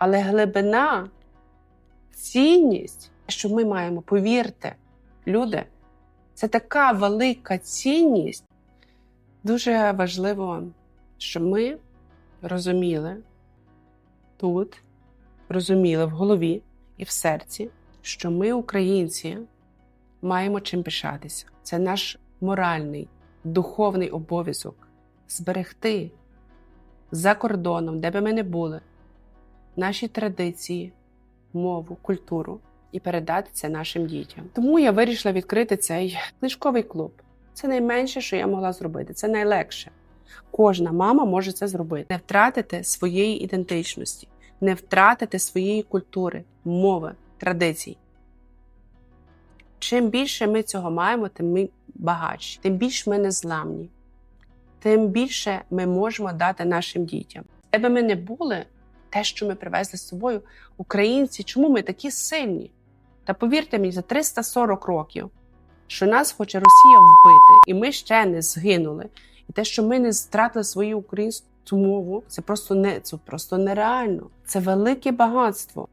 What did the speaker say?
Але глибина, цінність, що ми маємо, повірте, люди, це така велика цінність. Дуже важливо, щоб ми розуміли тут, розуміли в голові і в серці, що ми, українці, маємо чим пишатися. Це наш моральний, духовний обов'язок зберегти за кордоном, де би ми не були, наші традиції, мову, культуру і передати це нашим дітям. Тому я вирішила відкрити цей книжковий клуб. Це найменше, що я могла зробити. Це найлегше. Кожна мама може це зробити. Не втратити своєї ідентичності, не втратити своєї культури, мови, традицій. Чим більше ми цього маємо, тим ми багатші, тим більше ми незламні, тим більше ми можемо дати нашим дітям. Де ми не були, те, що ми привезли з собою, українці, чому ми такі сильні? Та повірте мені, за 340 років, що нас хоче Росія вбити, і ми ще не згинули. І те, що ми не втратили свою українську мову, це просто не це просто нереально. Це велике багатство.